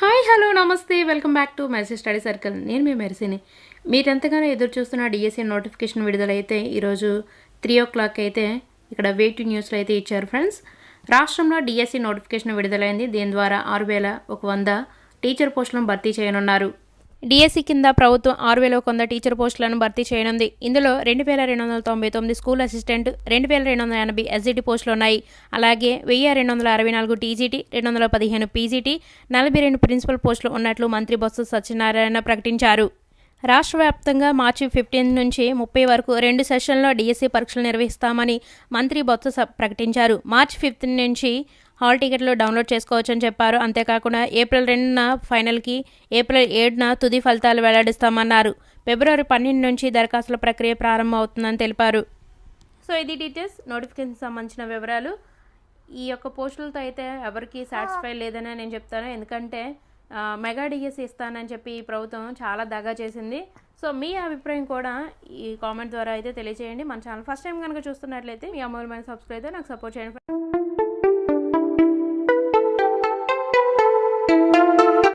Hi hello నమస్తే welcome back to message study circle. నేను మీ మెరిసిని. మీరెంతగానో ఎదురు చూస్తున్న డిఎస్సి నోటిఫికేషన్ విడుదలైతే ఈరోజు త్రీ ఓ క్లాక్ అయితే ఇక్కడ వెయిట్ న్యూస్లో అయితే ఇచ్చారు ఫ్రెండ్స్. రాష్ట్రంలో డిఎస్సి నోటిఫికేషన్ విడుదలైంది. దీని ద్వారా ఆరు వేల ఒక వంద టీచర్ పోస్టులను భర్తీ చేయనున్నారు. డిఎస్సి కింద ప్రభుత్వం ఆరు వేల వంద టీచర్ పోస్టులను భర్తీ చేయనుంది. ఇందులో రెండు వేల రెండు వందల తొంభై తొమ్మిది స్కూల్ అసిస్టెంట్ రెండు వేల రెండు వందల ఎనభై ఎస్జిటి పోస్టులు ఉన్నాయి. అలాగే వెయ్యి రెండు వందల అరవై నాలుగు టీజీటీ రెండు వందల పదిహేను పీజీటీ నలభై రెండు ప్రిన్సిపల్ పోస్టులు ఉన్నట్లు మంత్రి బొత్స సత్యనారాయణ ప్రకటించారు. రాష్ట్ర వ్యాప్తంగా మార్చి ఫిఫ్టీన్ నుంచి ముప్పై వరకు రెండు సెషన్లో డిఎస్సి పరీక్షలు నిర్వహిస్తామని మంత్రి బొత్స ప్రకటించారు. మార్చి ఫిఫ్త్ నుంచి హాల్ టికెట్లు డౌన్లోడ్ చేసుకోవచ్చని చెప్పారు. అంతేకాకుండా ఏప్రిల్ రెండున ఫైనల్కి ఏప్రిల్ ఏడున తుది ఫలితాలు వెల్లడిస్తామన్నారు. ఫిబ్రవరి పన్నెండు నుంచి దరఖాస్తుల ప్రక్రియ ప్రారంభం అవుతుందని తెలిపారు. సో ఇది డీటెయిల్స్. నోటిఫికేషన్ సంబంధించిన వివరాలు ఈ యొక్క పోస్టులతో అయితే ఎవరికి సాటిస్ఫై లేదని నేను చెప్తాను. ఎందుకంటే మెగా డిఎస్ ఇస్తానని చెప్పి ఈ ప్రభుత్వం చాలా దగా చేసింది. సో మీ అభిప్రాయం కూడా ఈ కామెంట్ ద్వారా అయితే తెలియజేయండి మన ఛానల్ ఫస్ట్ టైం కనుక చూస్తున్నట్లయితే మీ అమూల్యమైన సబ్స్క్రైబ్ నాకు సపోర్ట్ చేయండి.